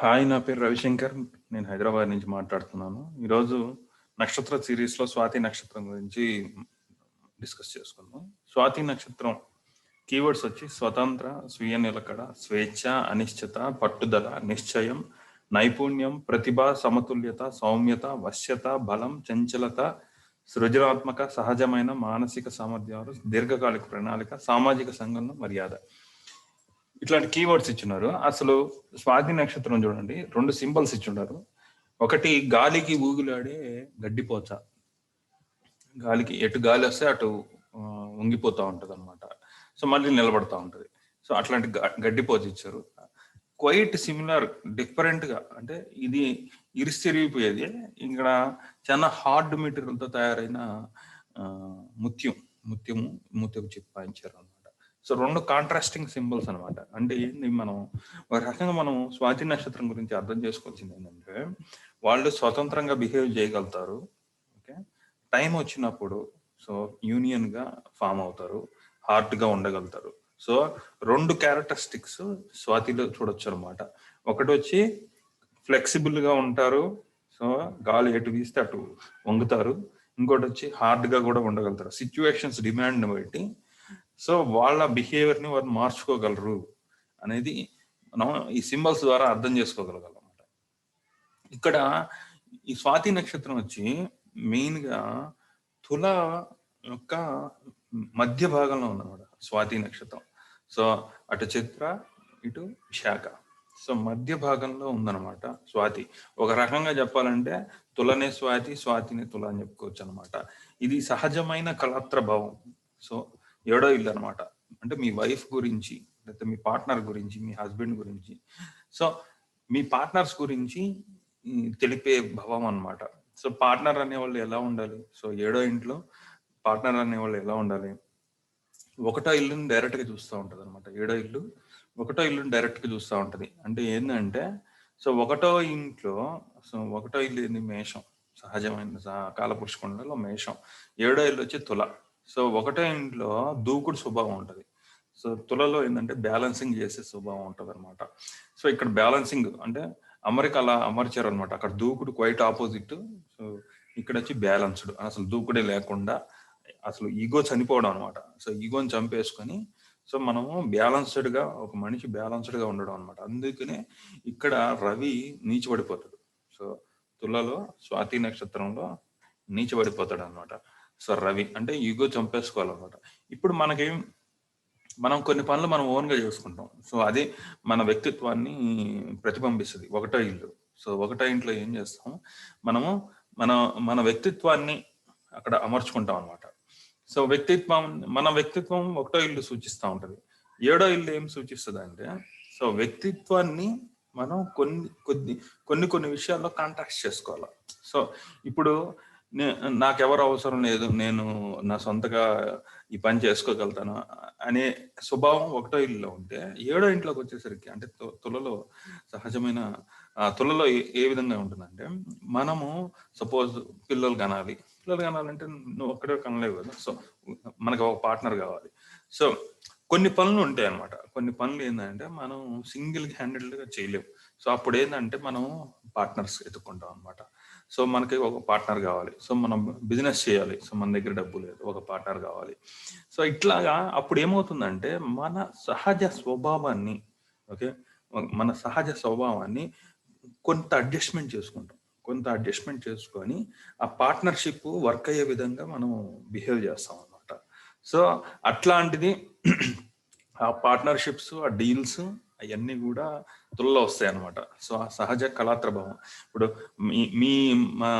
Hi నా పేరు రవిశంకర్. నేను హైదరాబాద్ నుంచి మాట్లాడుతున్నాను. ఈరోజు నక్షత్ర సిరీస్లో స్వాతి నక్షత్రం గురించి డిస్కస్ చేసుకుందాం. స్వాతి నక్షత్రం కీవర్డ్స్ వచ్చి స్వతంత్ర స్వీయ నిలకడ స్వేచ్ఛ అనిశ్చిత పట్టుదల నిశ్చయం నైపుణ్యం ప్రతిభ సమతుల్యత సౌమ్యత వశ్యత బలం చంచలత సృజనాత్మక సహజమైన మానసిక సామర్థ్యాలు దీర్ఘకాలిక ప్రణాళిక సామాజిక సంఘంలో మర్యాద. ఇట్లాంటి కీవర్డ్స్ ఇచ్చినారు అసలు స్వాతి నక్షత్రం చూడండి రెండు సింబల్స్ ఇచ్చున్నారు ఒకటి గాలికి ఊగులాడే గడ్డిపోచ గాలికి ఎటు గాలి వస్తే అటు ఉంగిపోతూ ఉంటుంది అనమాట సో మళ్ళీ నిలబడతా ఉంటుంది. సో అట్లాంటి గ- గడ్డిపోచ ఇచ్చారు. క్వైట్ సిమిలర్ డిఫరెంట్గా అంటే ఇది ఇరిసిరిగిపోయేది. ఇక్కడ చాలా హార్డ్ మెటీరియల్తో తయారైన ముత్యం ముత్యము ముత్యపు చిప్పాయించారు అనమాట సో రెండు కాంట్రాస్టింగ్ సింబల్స్ అనమాట అంటే ఏంది మనం ఒక రకంగా మనం స్వాతి నక్షత్రం గురించి అర్థం చేసుకోవాల్సింది ఏంటంటే వాళ్ళు స్వతంత్రంగా బిహేవ్ చేయగలుగుతారు ఓకే? టైం వచ్చినప్పుడు సో యూనియన్గా ఫామ్ అవుతారు హార్డ్గా ఉండగలుగుతారు. సో రెండు క్యారెక్టరిస్టిక్స్ స్వాతిలో చూడొచ్చు అనమాట ఒకటి వచ్చి ఫ్లెక్సిబుల్గా ఉంటారు సో గాలి ఎటు వీస్తే అటు వంగుతారు. ఇంకోటి వచ్చి హార్డ్గా కూడా ఉండగలుగుతారు. సిచ్యువేషన్స్ డిమాండ్ని బట్టి సో వాళ్ళ బిహేవియర్ని వారు మార్చుకోగలరు అనేది మనం ఈ సింబల్స్ ద్వారా అర్థం చేసుకోగలగాలి అనమాట ఇక్కడ ఈ స్వాతి నక్షత్రం వచ్చి మెయిన్గా తుల యొక్క మధ్య భాగంలో ఉందన్నమాట స్వాతి నక్షత్రం. సో అటు చిత్ర ఇటు విశాఖ. సో మధ్య భాగంలో ఉందన్నమాట స్వాతి. ఒక రకంగా చెప్పాలంటే తులనే స్వాతి స్వాతిని తుల అని చెప్పుకోవచ్చు అనమాట ఇది సహజమైన కళాత్ర భావం సో ఏడో ఇల్లు అనమాట అంటే మీ వైఫ్ గురించి లేకపోతే మీ పార్ట్నర్ గురించి మీ హస్బెండ్ గురించి. సో మీ పార్ట్నర్స్ గురించి తెలిపే భావం అన్నమాట. సో పార్ట్నర్ అనేవాళ్ళు ఎలా ఉండాలి? సో ఏడో ఇంట్లో పార్ట్నర్ అనేవాళ్ళు ఎలా ఉండాలి? ఒకటో ఇల్లుని డైరెక్ట్గా చూస్తూ ఉంటది అనమాట ఏడో ఇల్లు ఒకటో ఇల్లుని డైరెక్ట్గా చూస్తూ ఉంటది. అంటే ఏంటంటే సో ఒకటో ఇంట్లో సో ఒకటో ఇల్లు ఏంది? మేషం. సహజమైన సహ- కాలపురుషుకుండలో మేషం. ఏడో ఇల్లు వచ్చి తుల. సో ఒకటే ఇంట్లో దూకుడు స్వభావం ఉంటుంది. సో తులలో ఏంటంటే బ్యాలెన్సింగ్ చేసే స్వభావం ఉంటుంది అనమాట సో ఇక్కడ బ్యాలెన్సింగ్ అంటే అమెరికా అలా అమర్చారు అనమాట అక్కడ దూకుడు క్వైట్ ఆపోజిట్. సో ఇక్కడ వచ్చి బ్యాలెన్స్డ్. అసలు దూకుడే లేకుండా అసలు ఈగో చనిపోవడం అనమాట సో ఈగోని చంపేసుకొని సో మనము బ్యాలెన్స్డ్గా ఒక మనిషి బ్యాలెన్స్డ్గా ఉండడం అనమాట అందుకనే ఇక్కడ రవి నీచబడిపోతాడు. సో తులలో స్వాతి నక్షత్రంలో నీచబడిపోతాడు అనమాట సో రవి అంటే ఈగో చంపేసుకోవాలన్నమాట. ఇప్పుడు మనకి మనం కొన్ని పనులు మనం ఓన్గా చేసుకుంటాం. సో అది మన వ్యక్తిత్వాన్ని ప్రతిబింబిస్తుంది. ఒకటో ఇల్లు. సో ఒకటో ఇంట్లో ఏం చేస్తాం? మనము మన మన వ్యక్తిత్వాన్ని అక్కడ అమర్చుకుంటాం అనమాట సో వ్యక్తిత్వం మన వ్యక్తిత్వం ఒకటో ఇల్లు సూచిస్తూ ఉంటుంది. ఏడో ఇల్లు ఏం సూచిస్తుంది అంటే సో వ్యక్తిత్వాన్ని మనం కొన్ని కొద్ది కొన్ని కొన్ని విషయాల్లో కాంటాక్ట్ చేసుకోవాలి. సో ఇప్పుడు నాకెవరు అవసరం లేదు. నేను నా సొంతగా ఈ పని చేసుకోగలుగుతాను అనే స్వభావం ఒకటో ఇల్లులో ఉంటే ఏడో ఇంట్లోకి వచ్చేసరికి అంటే తులలో సహజమైన తులలో ఏ- విధంగా ఉంటుందంటే మనము సపోజ్ పిల్లలు కనాలి. పిల్లలు కనాలంటే నువ్వు ఒక్కడే కనలేవు కదా. సో మనకు ఒక పార్ట్నర్ కావాలి. సో కొన్ని పనులు ఉంటాయి అన్నమాట. కొన్ని పనులు ఏంటంటే మనం సింగిల్ హ్యాండెడ్గా చేయలేము. సో అప్పుడు ఏంటంటే మనం పార్ట్నర్స్ ఎత్తుకుంటాం అన్నమాట. సో మనకి ఒక పార్ట్నర్ కావాలి. సో మనం బిజినెస్ చేయాలి. సో మన దగ్గర డబ్బు లేదు. ఒక పార్ట్నర్ కావాలి. సో ఇట్లాగా అప్పుడు ఏమవుతుందంటే మన సహజ స్వభావాన్ని ఓకే మన సహజ స్వభావాన్ని కొంత అడ్జస్ట్మెంట్ చేసుకుంటాం. కొంత అడ్జస్ట్మెంట్ చేసుకొని ఆ పార్ట్నర్షిప్ వర్క్ అయ్యే విధంగా మనం బిహేవ్ చేస్తాం అన్నమాట. సో అట్లాంటిది ఆ పార్ట్నర్షిప్స్ ఆ డీల్స్ అవన్నీ కూడా తుల్లో వస్తాయి అన్నమాట సో ఆ సహజ కళాత్రభావం ఇప్పుడు మీ మీ మా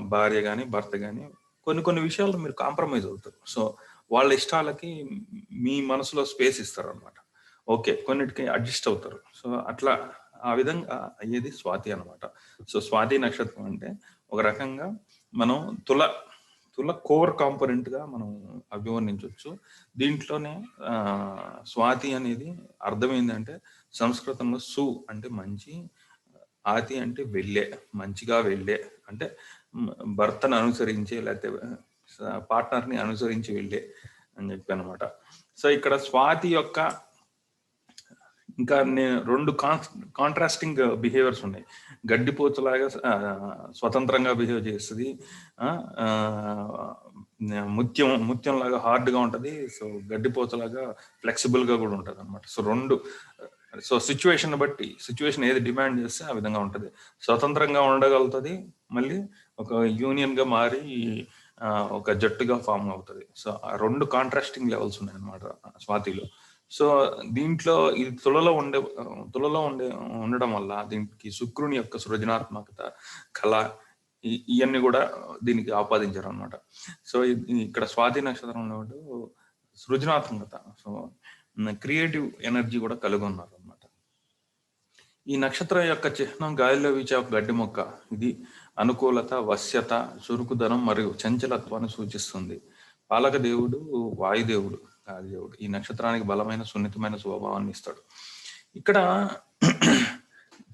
భార్య కానీ భర్త కానీ కొన్ని కొన్ని విషయాల్లో మీరు కాంప్రమైజ్ అవుతారు. సో వాళ్ళ ఇష్టాలకి మీ మనసులో స్పేస్ ఇస్తారు అనమాట ఓకే కొన్నిటికి అడ్జస్ట్ అవుతారు. సో అట్లా ఆ విధంగా అయ్యేది స్వాతి అన్నమాట. సో స్వాతి నక్షత్రం అంటే ఒక రకంగా మనం తుల తుల కోర్ కాంపోనెంట్గా మనం అభివర్ణించవచ్చు దీంట్లోనే స్వాతి అనేది అర్థం ఏంటంటే సంస్కృతంలో సు అంటే మంచి ఆతి అంటే వెళ్ళే మంచిగా వెళ్ళే అంటే భర్తను అనుసరించే లేకపోతే పార్ట్నర్ని అనుసరించి వెళ్ళే అని చెప్పి అనమాట సో ఇక్కడ స్వాతి యొక్క ఇంకా నేను రెండు కాన్ కాంట్రాస్టింగ్ బిహేవియర్స్ ఉన్నాయి. గడ్డిపోతులాగా స్వతంత్రంగా బిహేవ్ చేస్తుంది ముత్యం ముత్యం లాగా హార్డ్గా ఉంటుంది సో గడ్డిపోతలాగా ఫ్లెక్సిబుల్గా కూడా ఉంటుంది అనమాట సో రెండు సో సిచ్యువేషన్ బట్టి సిచ్యువేషన్ ఏది డిమాండ్ చేస్తే ఆ విధంగా ఉంటుంది. స్వతంత్రంగా ఉండగలుగుతుంది మళ్ళీ ఒక యూనియన్గా మారి ఒక జట్టుగా ఫామ్ అవుతుంది. సో ఆ రెండు కాంట్రాస్టింగ్ లెవెల్స్ ఉన్నాయి అనమాట స్వాతిలో. సో దీంట్లో ఇది తులలో ఉండే తులలో ఉండే ఉండడం వల్ల దీనికి శుక్రుని యొక్క సృజనాత్మకత కళ ఇవన్నీ కూడా దీనికి ఆపాదించారు అనమాట సో ఇక్కడ స్వాతి నక్షత్రంలో సృజనాత్మకత సో క్రియేటివ్ ఎనర్జీ కూడా కలిగి ఉన్నారు అనమాట ఈ నక్షత్రం యొక్క చిహ్నం గాలిలో వీచే ఒక గడ్డి మొక్క. ఇది అనుకూలత వశ్యత చురుకుదనం మరియు చంచలత్వాన్ని సూచిస్తుంది. పాలక దేవుడు వాయుదేవుడు. దేవుడు ఈ నక్షత్రానికి బలమైన సున్నితమైన స్వభావాన్ని ఇస్తాడు. ఇక్కడ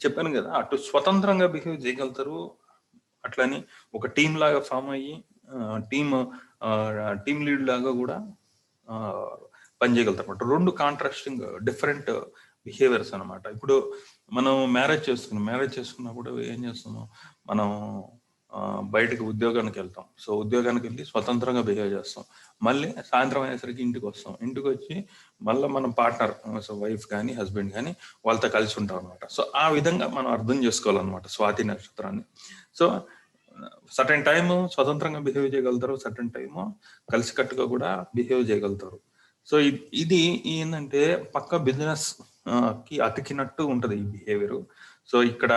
చెప్పాను కదా అటు స్వతంత్రంగా బిహేవ్ చేయగలుగుతారు. అట్లని ఒక టీం లాగా ఫామ్ అయ్యి టీమ్ టీమ్ లీడ్ లాగా కూడా పనిచేయగలుగుతారు అనమాట రెండు కాంట్రాస్టింగ్ డిఫరెంట్ బిహేవియర్స్ అనమాట ఇప్పుడు మనం మ్యారేజ్ చేసుకున్నాం. మ్యారేజ్ చేసుకున్నప్పుడు ఏం చేస్తున్నాం? మనం బయటకు ఉద్యోగానికి వెళ్తాం. సో ఉద్యోగానికి వెళ్ళి స్వతంత్రంగా బిహేవ్ చేస్తాం. మళ్ళీ సాయంత్రం అయ్యేసరికి ఇంటికి వస్తాం. ఇంటికి వచ్చి మళ్ళీ మన పార్ట్నర్ సో వైఫ్ కానీ హస్బెండ్ కానీ వాళ్ళతో కలిసి ఉంటాం అనమాట సో ఆ విధంగా మనం అర్థం చేసుకోవాలన్నమాట స్వాతి నక్షత్రాన్ని. సో సటన్ టైం స్వతంత్రంగా బిహేవ్ చేయగలుగుతారు సటన్ టైం కలిసికట్టుగా కూడా బిహేవ్ చేయగలుగుతారు. సో ఇది ఏంటంటే పక్క బిజినెస్కి అతికినట్టు ఉంటది ఈ బిహేవియర్. సో ఇక్కడ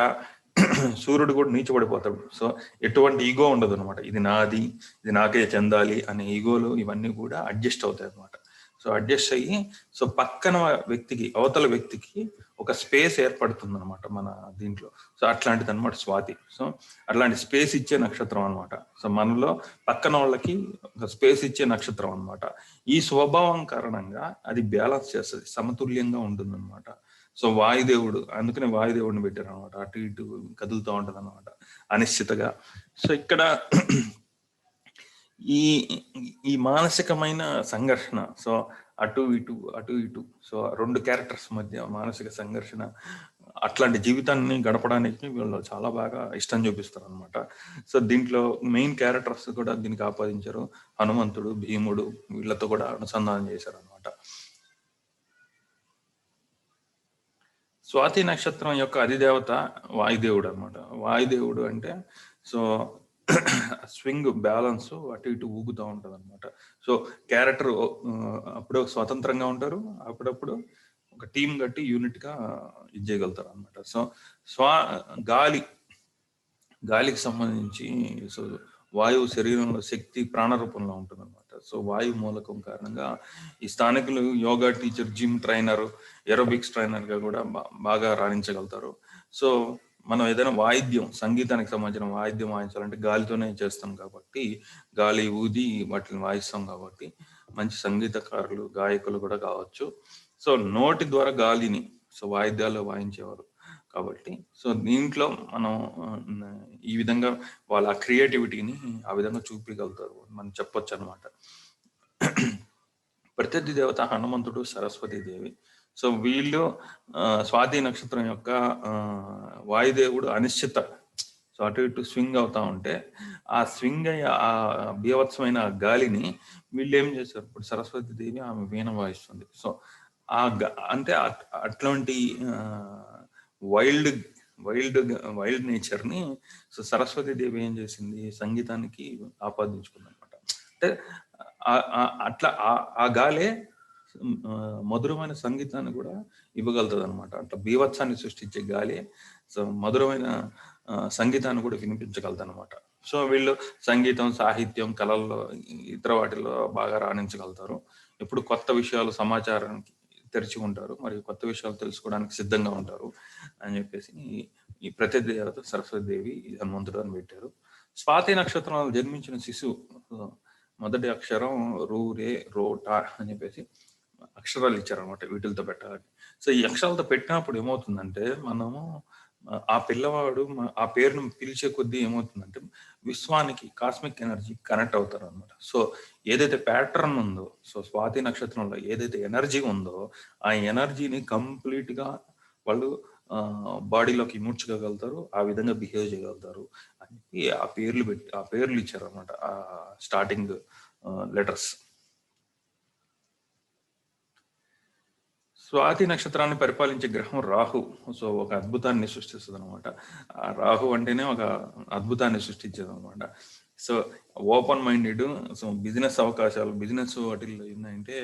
సూర్యుడు కూడా నీచబడిపోతాడు. సో ఎటువంటి ఈగో ఉండదు అనమాట ఇది నాది ఇది నాకే చెందాలి అనే ఈగోలు ఇవన్నీ కూడా అడ్జస్ట్ అవుతాయి అనమాట సో అడ్జస్ట్ అయ్యి సో పక్కన వ్యక్తికి అవతల వ్యక్తికి ఒక స్పేస్ ఏర్పడుతుంది అనమాట మన దీంట్లో. సో అట్లాంటిది అనమాట స్వాతి. సో అట్లాంటి స్పేస్ ఇచ్చే నక్షత్రం అనమాట సో మనలో పక్కన వాళ్ళకి ఒక స్పేస్ ఇచ్చే నక్షత్రం అనమాట ఈ స్వభావం కారణంగా అది బ్యాలెన్స్ చేస్తుంది సమతుల్యంగా ఉంటుంది అనమాట సో వాయుదేవుడు అందుకనే వాయుదేవుడిని పెట్టారు అనమాట అటు ఇటు కదులుతూ ఉంటుంది అనమాట అనిశ్చితగా. సో ఇక్కడ ఈ ఈ మానసికమైన సంఘర్షణ సో అటు ఇటు అటు ఇటు సో రెండు క్యారెక్టర్స్ మధ్య మానసిక సంఘర్షణ అట్లాంటి జీవితాన్ని గడపడానికి వీళ్ళు చాలా బాగా ఇష్టం చూపిస్తారు అనమాట సో దీంట్లో మెయిన్ క్యారెక్టర్స్ కూడా దీనికి ఆపాదించారు. హనుమంతుడు భీముడు వీళ్ళతో కూడా అనుసంధానం చేశారు అనమాట స్వాతి నక్షత్రం యొక్క అధిదేవత వాయుదేవుడు అనమాట వాయుదేవుడు అంటే సో స్వింగ్ బ్యాలెన్స్ అటు ఇటు ఊగుతూ ఉంటుంది అనమాట సో క్యారెక్టర్ అప్పుడు స్వతంత్రంగా ఉంటారు. అప్పుడప్పుడు ఒక టీం కట్టి యూనిట్గా ఇది చేయగలుగుతారు అనమాట సో స్వా గాలి గాలికి సంబంధించి సో వాయువు శరీరంలో శక్తి ప్రాణ రూపంలో ఉంటుంది అనమాట సో వాయు మూలకం కారణంగా ఈ స్థానికులు yoga teacher gym trainer aerobics ట్రైనర్గా కూడా బాగా రాణించగలుగుతారు. సో మనం ఏదైనా వాయిద్యం సంగీతానికి సంబంధించిన వాయిద్యం వాయించాలంటే గాలితోనే చేస్తాం కాబట్టి గాలి ఊది వాటిని వాయిస్తాం కాబట్టి మంచి సంగీతకారులు గాయకులు కూడా కావచ్చు. సో నోటి ద్వారా గాలిని సో వాయిద్యాలు వాయించేవారు. కాబట్టి సో దీంట్లో మనం ఈ విధంగా వాళ్ళ క్రియేటివిటీని ఆ విధంగా చూపించగలుగుతారు మనం చెప్పొచ్చు అనమాట ప్రత్యర్థి దేవత హనుమంతుడు సరస్వతి దేవి. సో వీళ్ళు స్వాతి నక్షత్రం యొక్క వాయుదేవుడు అనిశ్చిత. సో అటు ఇటు స్వింగ్ అవుతా ఉంటే ఆ స్వింగ్ అయ్యే ఆ బీభత్సమైన గాలిని వీళ్ళు ఏం చేశారు ఇప్పుడు సరస్వతి దేవి ఆమె వీణ వాయిస్తుంది. సో ఆ గ- అంటే అట్లాంటి వైల్డ్ వైల్డ్ వైల్డ్ నేచర్ని సో సరస్వతి దేవి ఏం చేసింది? సంగీతానికి ఆపాదించుకుంది అనమాట అంటే అట్లా ఆ- ఆ గాలే మధురమైన సంగీతాన్ని కూడా ఇవ్వగలుగుతుంది అనమాట అట్లా బీభత్సాన్ని సృష్టించే గాలి సో మధురమైన సంగీతాన్ని కూడా వినిపించగలదు అనమాట సో వీళ్ళు సంగీతం సాహిత్యం కళల్లో ఇతర వాటిల్లో బాగా రాణించగలుగుతారు. ఇప్పుడు కొత్త విషయాలు సమాచారానికి తెరిచి ఉంటారు. మరియు కొత్త విషయాలు తెలుసుకోవడానికి సిద్ధంగా ఉంటారు అని చెప్పేసి ఈ- ఈ దేవత సరస్వతి దేవి హనుమంతుడు అని పెట్టారు. స్వాతి నక్షత్రంలో జన్మించిన శిశువు మొదటి అక్షరం రూ రే రో టా అని చెప్పేసి అక్షరాలు ఇచ్చారనమాట వీటితో పెట్టాలని. సో ఈ అక్షరాలతో పెట్టినప్పుడు ఏమవుతుందంటే మనము ఆ పిల్లవాడు ఆ పేరును పిలిచే కొద్దీ ఏమవుతుందంటే విశ్వానికి కాస్మిక్ ఎనర్జీ కనెక్ట్ అవుతారు అనమాట సో ఏదైతే ప్యాటర్న్ ఉందో సో స్వాతి నక్షత్రంలో ఏదైతే ఎనర్జీ ఉందో ఆ ఎనర్జీని కంప్లీట్గా వాళ్ళు బాడీలోకి ఇముడ్చుకోగలుగుతారు ఆ విధంగా బిహేవ్ చేయగలుగుతారు అని ఆ పేర్లు పెట్టి ఆ పేర్లు ఇచ్చారు అనమాట ఆ స్టార్టింగ్ లెటర్స్ స్వాతి నక్షత్రాన్ని పరిపాలించే గ్రహం రాహు. సో ఒక అద్భుతాన్ని సృష్టిస్తుంది అనమాట ఆ రాహు అంటేనే ఒక అద్భుతాన్ని సృష్టించేది అనమాట so open minded so business అవకాశాలు బిజినెస్ వాటిల్లో ఏంటంటే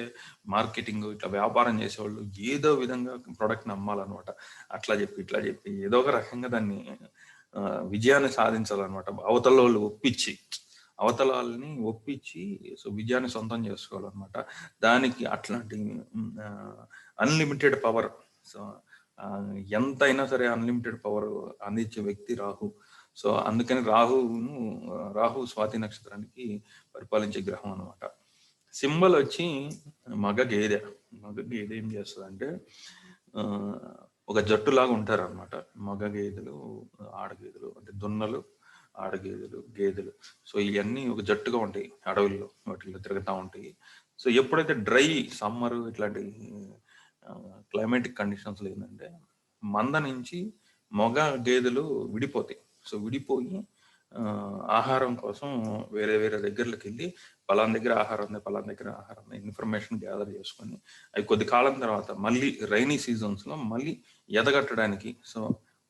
మార్కెటింగ్ ఇట్లా వ్యాపారం చేసేవాళ్ళు ఏదో విధంగా ప్రోడక్ట్ని అమ్మాలన్నమాట అట్లా చెప్పి ఇట్లా చెప్పి ఏదో ఒక రకంగా దాన్ని విజయాన్ని సాధించాలన్నమాట. అవతల వాళ్ళు ఒప్పించి అవతల వాళ్ళని ఒప్పించి సో విజయాన్ని సొంతం చేసుకోవాలన్నమాట. దానికి అట్లాంటి అన్లిమిటెడ్ పవర్ సో ఎంతైనా సరే అన్లిమిటెడ్ పవర్ అందించే వ్యక్తి రాహు. సో అందుకని రాహును రాహు స్వాతి నక్షత్రానికి పరిపాలించే గ్రహం అనమాట సింబల్ వచ్చి మగ గేదె మగ గేదె ఏం చేస్తుంది అంటే ఒక జట్టులాగా ఉంటారు అనమాట మగ గేదెలు ఆడ గేదెలు అంటే దున్నలు ఆడ గేదెలు గేదెలు. సో ఇవన్నీ ఒక జట్టుగా ఉంటాయి అడవుల్లో వాటిల్లో తిరుగుతూ ఉంటాయి. సో ఎప్పుడైతే డ్రై సమ్మర్ ఇట్లాంటి క్లైమేటిక్ కండిషన్స్ ఏంటంటే మంద నుంచి మగ గేదెలు విడిపోతాయి. సో విడిపోయి ఆహారం కోసం వేరే వేరే దగ్గరకి వెళ్ళి పలాన్ దగ్గర ఆహారం ఉంది పలాన్ దగ్గర ఆహారం ఉంది ఇన్ఫర్మేషన్ గ్యాదర్ చేసుకొని అవి కొద్ది కాలం తర్వాత మళ్ళీ రైనీ సీజన్స్లో మళ్ళీ ఎదగట్టడానికి సో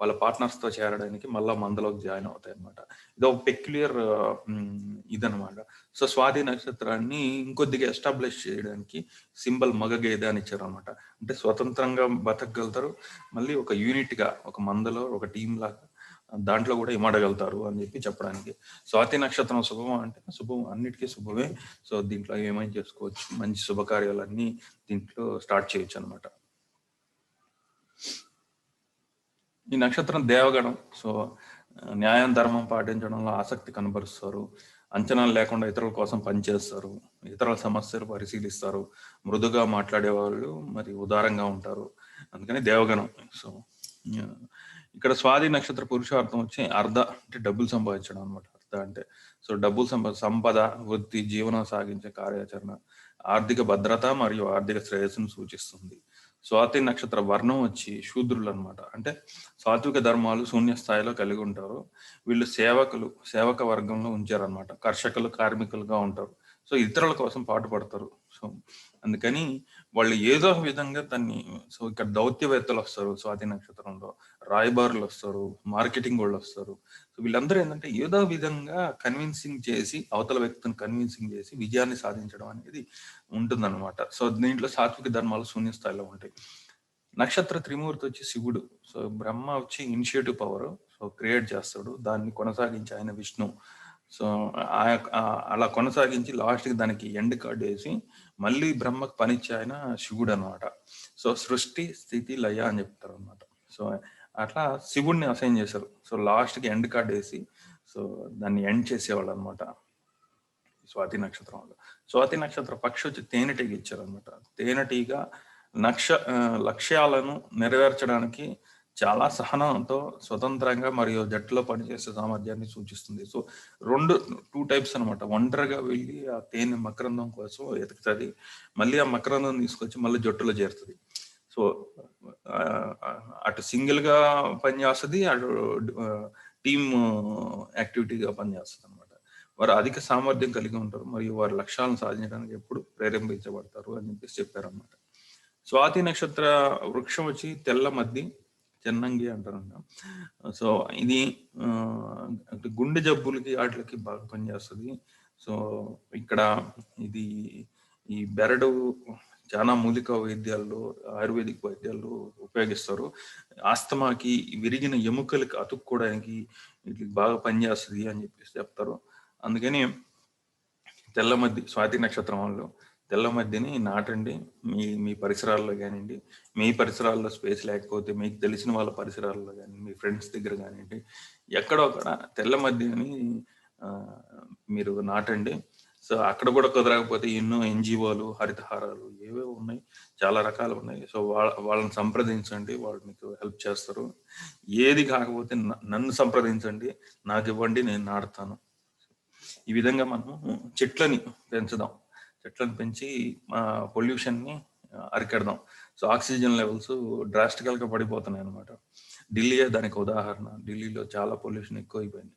వాళ్ళ పార్ట్నర్స్తో చేరడానికి మళ్ళీ మందలోకి జాయిన్ అవుతాయి అనమాట ఇది ఒక పెక్యులియర్ ఇదనమాట సో స్వాతి నక్షత్రాన్ని ఇంకొద్దిగా ఎస్టాబ్లిష్ చేయడానికి సింబల్ మగ గేదె అని ఇచ్చారు అనమాట అంటే స్వతంత్రంగా బతకగలుగుతారు మళ్ళీ ఒక యూనిట్గా ఒక మందలో ఒక టీం లాగా దాంట్లో కూడా ఇమడగలుగుతారు అని చెప్పి చెప్పడానికి. స్వాతి నక్షత్రం శుభం అంటే శుభం అన్నిటికీ శుభమే. సో దీంట్లో ఏమైనా చేసుకోవచ్చు మంచి శుభకార్యాలన్నీ దీంట్లో స్టార్ట్ చేయొచ్చు అనమాట ఈ నక్షత్రం దేవగణం. సో న్యాయం ధర్మం పాటించడంలో ఆసక్తి కనబరుస్తారు. అంచనాలు లేకుండా ఇతరుల కోసం పనిచేస్తారు. ఇతరుల సమస్యలు పరిశీలిస్తారు. మృదుగా మాట్లాడే వాళ్ళు మరి ఉదారంగా ఉంటారు. అందుకని దేవగణం. సో ఇక్కడ స్వాతి నక్షత్ర పురుషార్థం వచ్చి అర్ధ అంటే డబ్బులు సంపాదించడం అనమాట అర్ధ అంటే సో డబ్బులు సంపద సంపద వృత్తి జీవనం సాగించే కార్యాచరణ ఆర్థిక భద్రత మరియు ఆర్థిక శ్రేయస్సును సూచిస్తుంది. స్వాతి నక్షత్ర వర్ణం వచ్చి శూద్రులు అనమాట అంటే సాత్విక ధర్మాలు శూన్య స్థాయిలో కలిగి ఉంటారు. వీళ్ళు సేవకులు సేవక వర్గంలో ఉంచారనమాట కర్షకులు కార్మికులుగా ఉంటారు. సో ఇతరుల కోసం పాటుపడతారు సో అందుకని వాళ్ళు ఏదో విధంగా దాన్ని సో ఇక్కడ దౌత్యవేత్తలు వస్తారు స్వాతి నక్షత్రంలో. రాయబారులు వస్తారు. మార్కెటింగ్ వాళ్ళు వస్తారు. సో వీళ్ళందరూ ఏంటంటే ఏదో విధంగా కన్విన్సింగ్ చేసి అవతల వ్యక్తిని కన్విన్సింగ్ చేసి విజయాన్ని సాధించడం అనేది ఉంటుందన్నమాట. సో దీంట్లో సాత్విక ధర్మాలు శూన్య స్థాయిలో ఉంటాయి. నక్షత్ర త్రిమూర్తి వచ్చి శివుడు. సో బ్రహ్మ వచ్చి ఇనిషియేటివ్ పవర్ సో క్రియేట్ చేస్తాడు. దాన్ని కొనసాగించి ఆయన విష్ణు. సో అలా కొనసాగించి లాస్ట్కి దానికి ఎండ్ కార్డ్ వేసి మళ్ళీ బ్రహ్మకు పనిచ్చే ఆయన శివుడు అనమాట సో సృష్టి స్థితి లయ అని చెప్తారు అనమాట సో అట్లా శివుడిని అసైన్ చేశారు. సో లాస్ట్కి ఎండ్ కార్డ్ వేసి సో దాన్ని ఎండ్ చేసేవాళ్ళు అనమాట స్వాతి నక్షత్రం వాళ్ళు స్వాతి నక్షత్ర పక్షి వచ్చి తేనెటీగ ఇచ్చారు అనమాట తేనెటీగ నక్ష లక్ష్యాలను నెరవేర్చడానికి చాలా సహనంతో స్వతంత్రంగా మరియు జట్టులో పనిచేసే సామర్థ్యాన్ని సూచిస్తుంది. సో రెండు టూ టైప్స్ అనమాట. ఒంటరిగా వెళ్ళి ఆ తేనె మకరందం కోసం ఎతుకుతుంది మళ్ళీ ఆ మకరందం తీసుకొచ్చి మళ్ళీ జట్టులో చేరుతుంది. సో అటు సింగిల్గా పనిచేస్తుంది అటు టీమ్ యాక్టివిటీగా పనిచేస్తుంది అనమాట వారు అధిక సామర్థ్యం కలిగి ఉంటారు మరియు వారి లక్ష్యాలను సాధించడానికి ఎప్పుడు ప్రేరేపించబడతారు అని చెప్పేసి చెప్పారన్నమాట. స్వాతి నక్షత్ర వృక్షం వచ్చి తెల్ల మద్ది చెన్నంగి అంటారంట. సో ఇది గుండె జబ్బులకి వాటికి బాగా పనిచేస్తుంది. సో ఇక్కడ ఇది ఈ బెరడు చాలా మూలిక వైద్యాల్లో ఆయుర్వేదిక్ వైద్యాల్లో ఉపయోగిస్తారు. ఆస్తమాకి విరిగిన ఎముకలకి అతుక్కోవడానికి ఇది బాగా పనిచేస్తుంది అని చెప్పేసి చెప్తారు. అందుకని తెల్ల మధ్య స్వాతి నక్షత్రం వాళ్ళు తెల్ల మధ్యని నాటండి. మీ మీ పరిసరాల్లో కానివ్వండి మీ పరిసరాల్లో స్పేస్ లేకపోతే మీకు తెలిసిన వాళ్ళ పరిసరాల్లో కానీ మీ ఫ్రెండ్స్ దగ్గర కానివ్వండి ఎక్కడో అక్కడ తెల్ల మధ్యని మీరు నాటండి. సో అక్కడ కూడా కుదరకపోతే ఎన్నో ఎన్జిఓలు హరితహారాలు ఏవేవో ఉన్నాయి. చాలా రకాలు ఉన్నాయి. సో వాళ్ళ వాళ్ళని సంప్రదించండి. వాళ్ళు మీకు హెల్ప్ చేస్తారు. ఏది కాకపోతే న- నన్ను సంప్రదించండి. నాకు ఇవ్వండి నేను నాటుతాను ఈ విధంగా మనం చెట్లని పెంచుదాం. చెట్లను పెంచి పొల్యూషన్ని అరికెడదాం. సో ఆక్సిజన్ లెవెల్స్ డ్రాస్టికల్గా పడిపోతున్నాయి అనమాట ఢిల్లీయే దానికి ఉదాహరణ. ఢిల్లీలో చాలా పొల్యూషన్ ఎక్కువైపోయింది.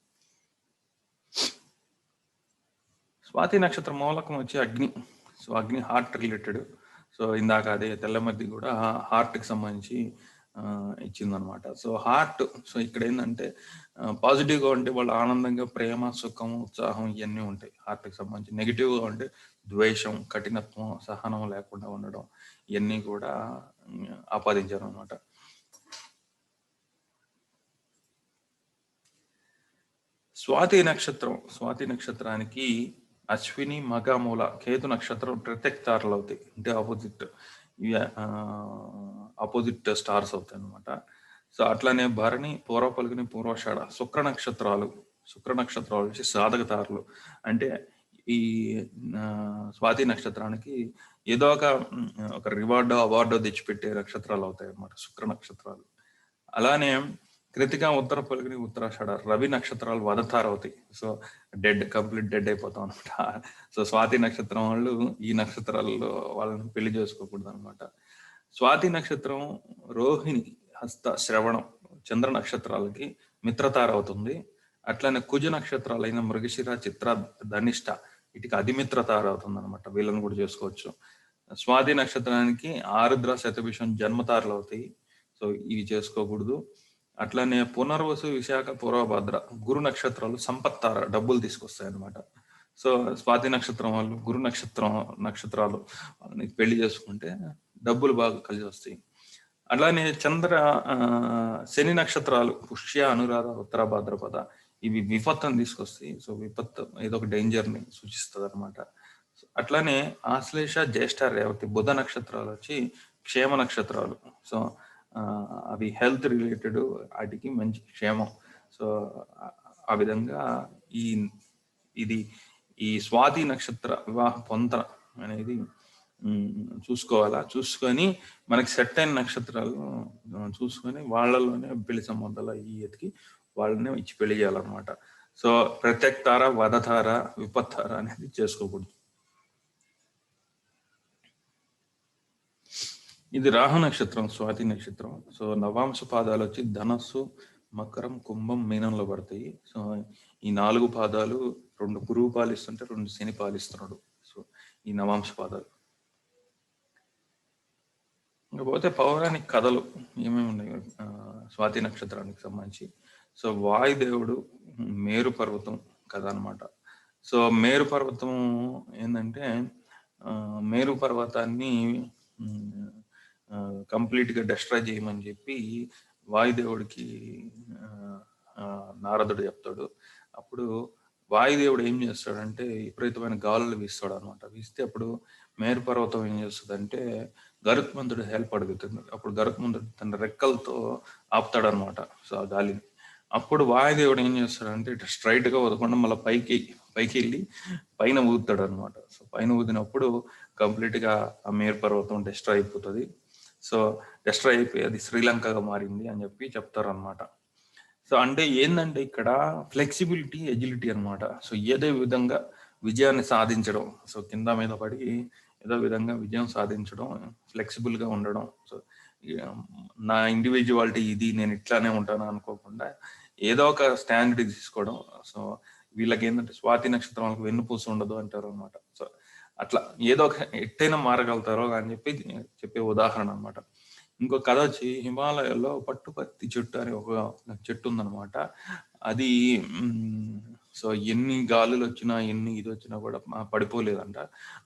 స్వాతి నక్షత్ర మూలకం వచ్చి అగ్ని. సో అగ్ని హార్ట్ రిలేటెడ్ సో ఇందాక అదే తెల్లమద్ది కూడా హార్ట్కి సంబంధించి ఇచ్చిందనమాట సో హార్ట్ సో ఇక్కడ ఏంటంటే పాజిటివ్గా ఉంటే వాళ్ళు ఆనందంగా ప్రేమ సుఖం ఉత్సాహం ఇవన్నీ ఉంటాయి. హార్ట్కి సంబంధించి నెగిటివ్గా ఉంటే ద్వేషం కఠినత్వం సహనం లేకుండా ఉండడం ఇవన్నీ కూడా ఆపాదించారు అనమాట స్వాతి నక్షత్రం స్వాతి నక్షత్రానికి అశ్విని మగమూల కేతు నక్షత్రం ప్రత్యక్ తారలు అవుతాయి. అంటే ఆపోజిట్ ఆపోజిట్ స్టార్స్ అవుతాయి అనమాట సో అట్లానే భరణి పూర్వ పలుకుని పూర్వషాఢ శుక్ర నక్షత్రాలు శుక్ర నక్షత్రాలు వచ్చి సాధకతారలు అంటే ఈ స్వాతి నక్షత్రానికి ఏదో ఒక రివార్డో ఒక తెచ్చిపెట్టే నక్షత్రాలు అవుతాయి అన్నమాట శుక్ర నక్షత్రాలు. అలానే కృతిక ఉత్తర పలుకుని ఉత్తరాషాఢ రవి నక్షత్రాలు వదతారు అవుతాయి సో డెడ్ కంప్లీట్ డెడ్ అయిపోతాం అనమాట సో స్వాతి నక్షత్రం వాళ్ళు ఈ నక్షత్రాలలో వాళ్ళని పెళ్ళి చేసుకోకూడదు అనమాట స్వాతి నక్షత్రం రోహిణి హస్త శ్రవణం చంద్ర నక్షత్రాలకి మిత్రతార అవుతుంది అట్లనే కుజ నక్షత్రాలైన మృగశిర చిత్ర ధనిష్ట వీటికి అధిమిత్రతార అవుతుంది అనమాట వీళ్ళని కూడా చేసుకోవచ్చు. స్వాతి నక్షత్రానికి ఆరుద్ర శతభిషం జన్మతారలు అవుతాయి సో ఇవి చేసుకోకూడదు. అట్లనే పునర్వసు విశాఖ పూర్వభద్ర గురు నక్షత్రాలు సంపత్తార డబ్బులు తీసుకొస్తాయి అనమాట సో స్వాతి నక్షత్రం వాళ్ళు గురు నక్షత్రం నక్షత్రాలు వాళ్ళని పెళ్ళి చేసుకుంటే డబ్బులు బాగా కలిసి వస్తాయి. అట్లానే చంద్ర శని నక్షత్రాలు పుష్య అనురాధ ఉత్తర భాద్రపద ఇవి విపత్తుని తీసుకొస్తాయి. సో విపత్తు ఏదో ఒక సూచిస్తుంది అనమాట అట్లానే ఆశ్లేష జ్యేష్ఠ రేవతి బుధ నక్షత్రాలు వచ్చి క్షేమ నక్షత్రాలు. సో అవి హెల్త్ రిలేటెడ్ వాటికి మంచి క్షేమం. సో ఆ- విధంగా ఈ ఇది ఈ స్వాతి నక్షత్ర వివాహ పొంతన అనేది చూసుకోవాలా? చూసుకొని మనకి సెట్ అయిన నక్షత్రాలు చూసుకొని వాళ్ళలోనే పెళ్ళి సంబంధాలు ఈ ఎతికి వాళ్ళనే ఇచ్చి పెళ్ళి చేయాలన్నమాట. సో ప్రత్యక్తార తార విపత్తార అనేది చేసుకోకూడదు. ఇది రాహు నక్షత్రం స్వాతి నక్షత్రం. సో నవాంశ పాదాలు వచ్చి ధనస్సు మకరం కుంభం మీనంలో పడతాయి. సో ఈ నాలుగు పాదాలు రెండు గురువు పాలిస్తుంటే రెండు శని పాలిస్తున్నాడు. సో ఈ నవాంశ పాదాలు. ఇకపోతే పౌరాణిక కథలు ఏమేమి ఉన్నాయి? స్వాతి నక్షత్రానికి సంబంధించి. సో వాయుదేవుడు మేరు పర్వతం కథ అన్నమాట. సో మేరు పర్వతం ఏంటంటే మేరు పర్వతాన్ని కంప్లీట్గా డెస్ట్రాయ్ చేయమని చెప్పి వాయుదేవుడికి నారదుడు చెప్తాడు. అప్పుడు వాయుదేవుడు ఏం చేస్తాడంటే విపరీతమైన గాలులు వీస్తాడు అనమాట వీస్తే అప్పుడు మేరు పర్వతం ఏం చేస్తుందంటే గరుత్మంతుడు హెల్ప్ అడుగుతుంది. అప్పుడు గరుత్మంతుడు తన రెక్కలతో ఆపుతాడు అనమాట సో ఆ గాలిని. అప్పుడు వాయుదేవుడు ఏం చేస్తాడంటే ఇటు స్ట్రైట్గా వదకుండా మళ్ళీ పైకి పైకి వెళ్ళి పైన ఊదుతాడు అనమాట సో పైన ఊదినప్పుడు కంప్లీట్గా ఆ మేరు పర్వతం డిస్ట్రా అయిపోతుంది. సో డెస్ట్రాయ్ అయిపోయి అది శ్రీలంకగా మారింది అని చెప్పి చెప్తారు అనమాట సో అంటే ఏంటంటే ఇక్కడ ఫ్లెక్సిబిలిటీ ఎజిలిటీ అనమాట సో ఏదో విధంగా విజయాన్ని సాధించడం. సో కింద మీద పడి ఏదో విధంగా విజయం సాధించడం ఫ్లెక్సిబుల్గా ఉండడం. సో నా ఇండివిజువాలిటీ ఇది నేను ఇట్లానే ఉంటాను అనుకోకుండా ఏదో ఒక స్టాండర్డ్ తీసుకోవడం. సో వీళ్ళకి ఏంటంటే స్వాతి నక్షత్రం వాళ్ళకి వెన్నుపూస ఉండదు అంటారు అనమాట సో అట్లా ఏదో ఒక ఎట్టైనా మారగలుగుతారో అని చెప్పి చెప్పే ఉదాహరణ అన్నమాట. ఇంకో కథ వచ్చి హిమాలయాల్లో పట్టుపత్తి చెట్టు అనే ఒక చెట్టు ఉందన్నమాట. అది సో ఎన్ని గాలులు వచ్చినా ఎన్ని ఇది వచ్చినా కూడా పడిపోలేదంట.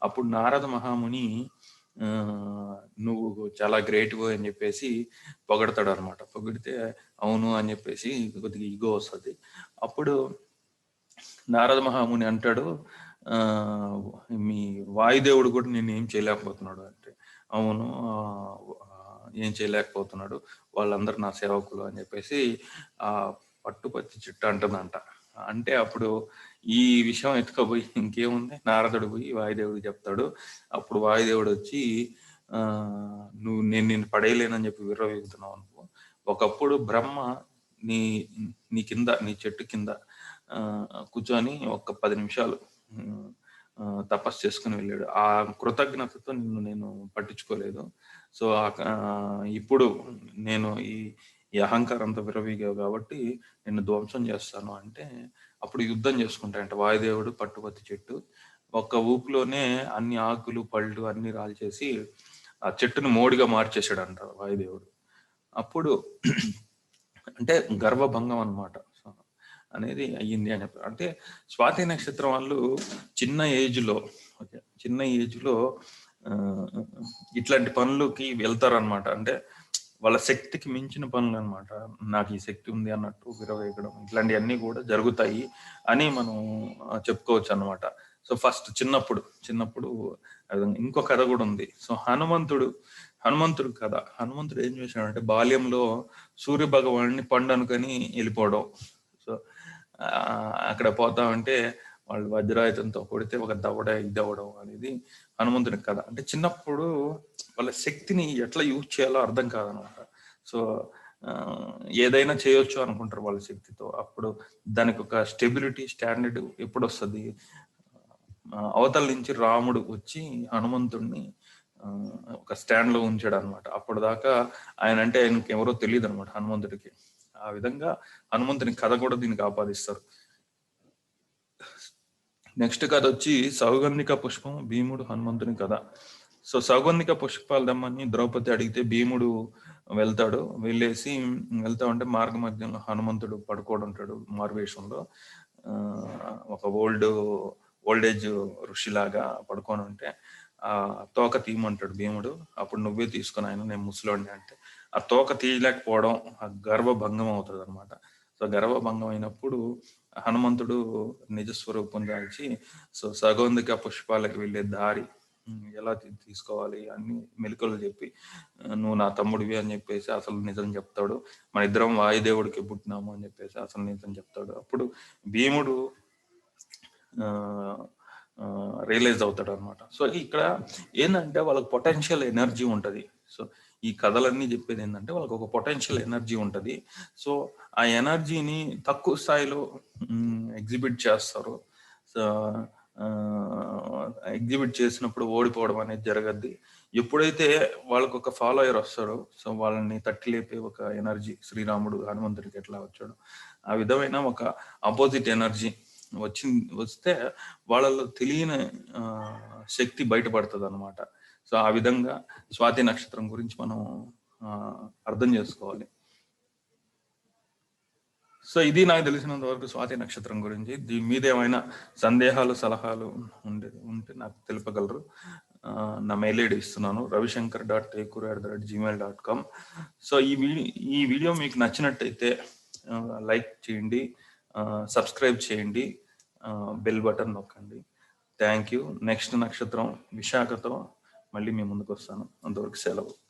అప్పుడు నారద మహాముని నువ్వు చాలా గ్రేట్ అని చెప్పేసి పొగడతాడు అనమాట పొగిడితే అవును అని చెప్పేసి కొద్దిగా ఈగో వస్తుంది. అప్పుడు నారద మహాముని అంటాడు మీ వాయుదేవుడు కూడా నేను ఏం చేయలేకపోతున్నాడు అంటే అవును ఏం చేయలేకపోతున్నాడు వాళ్ళందరూ నా సేవకులు అని చెప్పేసి ఆ పట్టుపత్తి చెట్టు అంటుందంట. అంటే అప్పుడు ఈ విషయం ఎత్తుకపోయి ఇంకేముంది? నారదుడు పోయి వాయుదేవుడు చెప్తాడు. అప్పుడు వాయుదేవుడు వచ్చి నువ్వు నేను నేను పడేయలేనని చెప్పి విర్రవేగుతున్నావు అనుకో. ఒకప్పుడు బ్రహ్మ నీ నీ కింద నీ చెట్టు కింద కూర్చొని ఒక పది నిమిషాలు తపస్సు చేసుకుని వెళ్ళాడు. ఆ కృతజ్ఞతతో నిన్ను నేను పట్టించుకోలేదు. సో ఆ- ఇప్పుడు నేను ఈ ఈ అహంకారంతో విరవీగా కాబట్టి నిన్ను ధ్వంసం చేస్తాను అంటే అప్పుడు యుద్ధం చేసుకుంటాయంట వాయుదేవుడు పట్టుపత్తి చెట్టు ఒక్క ఊపులోనే అన్ని ఆకులు పళ్ళు అన్ని రాల్చేసి ఆ చెట్టును మోడిగా మార్చేసాడంట వాయుదేవుడు. అప్పుడు అంటే గర్వభంగం అన్నమాట. అనేది అయ్యింది అని చెప్పారు. అంటే స్వాతి నక్షత్రం వాళ్ళు చిన్న ఏజ్లో ఓకే చిన్న ఏజ్లో ఇట్లాంటి పనులకి వెళ్తారనమాట అంటే వాళ్ళ శక్తికి మించిన పనులు అనమాట నాకు ఈ శక్తి ఉంది అన్నట్టు విరవేయడం ఇట్లాంటివన్నీ కూడా జరుగుతాయి అని మనం చెప్పుకోవచ్చు అన్నమాట సో ఫస్ట్ చిన్నప్పుడు చిన్నప్పుడు ఇంకో కథ కూడా ఉంది. సో హనుమంతుడు హనుమంతుడు కథ. హనుమంతుడు ఏం చేశాడంటే బాల్యంలో సూర్య భగవాన్ని పండు అనుకొని వెళ్ళిపోవడం. అక్కడ పోతా ఉంటే వాళ్ళు వజ్రాయుధంతో కొడితే ఒక దవడ ఇది అవ్వడం అనేది హనుమంతుని కథ. అంటే చిన్నప్పుడు వాళ్ళ శక్తిని ఎట్లా యూజ్ చేయాలో అర్థం కాదనమాట. సో ఏదైనా చేయొచ్చు అనుకుంటారు వాళ్ళ శక్తితో. అప్పుడు దానికి ఒక స్టెబిలిటీ స్టాండర్డ్ ఎప్పుడు వస్తుంది అవతల నుంచి రాముడు వచ్చి హనుమంతుడిని ఒక స్టాండ్లో ఉంచాడు అనమాట అప్పుడు దాకా ఆయన అంటే ఆయనకి ఎవరో తెలియదు అనమాట హనుమంతుడికి. ఆ విధంగా హనుమంతుని కథ కూడా దీనికి ఆపాదిస్తారు నెక్స్ట్ కథ వచ్చి సౌగంధిక పుష్పం భీముడు హనుమంతుని కథ. సో సౌగంధిక పుష్పాలు దమ్మని ద్రౌపది అడిగితే భీముడు వెళ్తాడు. వెళ్ళేసి వెళ్తా ఉంటే మార్గ మధ్యంలో హనుమంతుడు పడుకోడు ఉంటాడు మారువేషంలో. ఒక ఓల్డ్ ఓల్డేజ్ ఋషిలాగా పడుకొని ఉంటే ఆ తోక తీయమంటాడు భీముడు. అప్పుడు నువ్వే తీసుకుని ఆయన నేను ముసలోడిని అంటే. ఆ తోక తీయలేకపోవడం ఆ గర్వభంగం అవుతుంది అనమాట సో గర్వభంగం అయినప్పుడు హనుమంతుడు నిజ స్వరూపం దాల్చి సో సగౌంధిక పుష్పాలకు వెళ్ళే దారి ఎలా తీసుకోవాలి అన్ని మెలికలు చెప్పి నువ్వు నా తమ్ముడివి అని చెప్పేసి అసలు నిజం చెప్తాడు. మన ఇద్దరం వాయుదేవుడికి పుట్టినాము అని చెప్పేసి అసలు నిజం చెప్తాడు. అప్పుడు భీముడు రియలైజ్ అవుతాడు అనమాట సో ఇక్కడ ఏంటంటే వాళ్ళకి పొటెన్షియల్ ఎనర్జీ ఉంటుంది. సో ఈ కథలన్నీ చెప్పేది ఏంటంటే వాళ్ళకి ఒక పొటెన్షియల్ ఎనర్జీ ఉంటుంది. సో ఆ ఎనర్జీని తక్కువ స్థాయిలో ఎగ్జిబిట్ చేస్తారు. సో ఎగ్జిబిట్ చేసినప్పుడు ఓడిపోవడం అనేది జరగద్ది. ఎప్పుడైతే వాళ్ళకు ఒక ఫాలోయర్ వస్తాడో సో వాళ్ళని తట్టి లేపే ఒక ఎనర్జీ శ్రీరాముడు హనుమంతుడికి ఎట్లా వచ్చాడు ఆ విధమైన ఒక అపోజిట్ ఎనర్జీ వచ్చి వస్తే వాళ్ళలో తెలియని శక్తి బయటపడుతుంది అనమాట సో ఆ విధంగా స్వాతి నక్షత్రం గురించి మనం అర్థం చేసుకోవాలి. సో ఇది నాకు తెలిసినంత వరకు స్వాతి నక్షత్రం గురించి. దీని మీద ఏమైనా సందేహాలు సలహాలు ఉండే ఉంటే నాకు తెలుపగలరు. నా మెయిల్ ఐడి ఇస్తున్నాను. Ravishankar dot Tekur at the rate Gmail dot com so ఈ వీడియో ఈ వీడియో మీకు నచ్చినట్టయితే లైక్ చేయండి సబ్స్క్రైబ్ చేయండి బెల్ బటన్ నొక్కండి. Thank you. నెక్స్ట్ నక్షత్రం విశాఖతో మళ్ళీ మీ ముందుకు వస్తాను అంతవరకు సెలవు.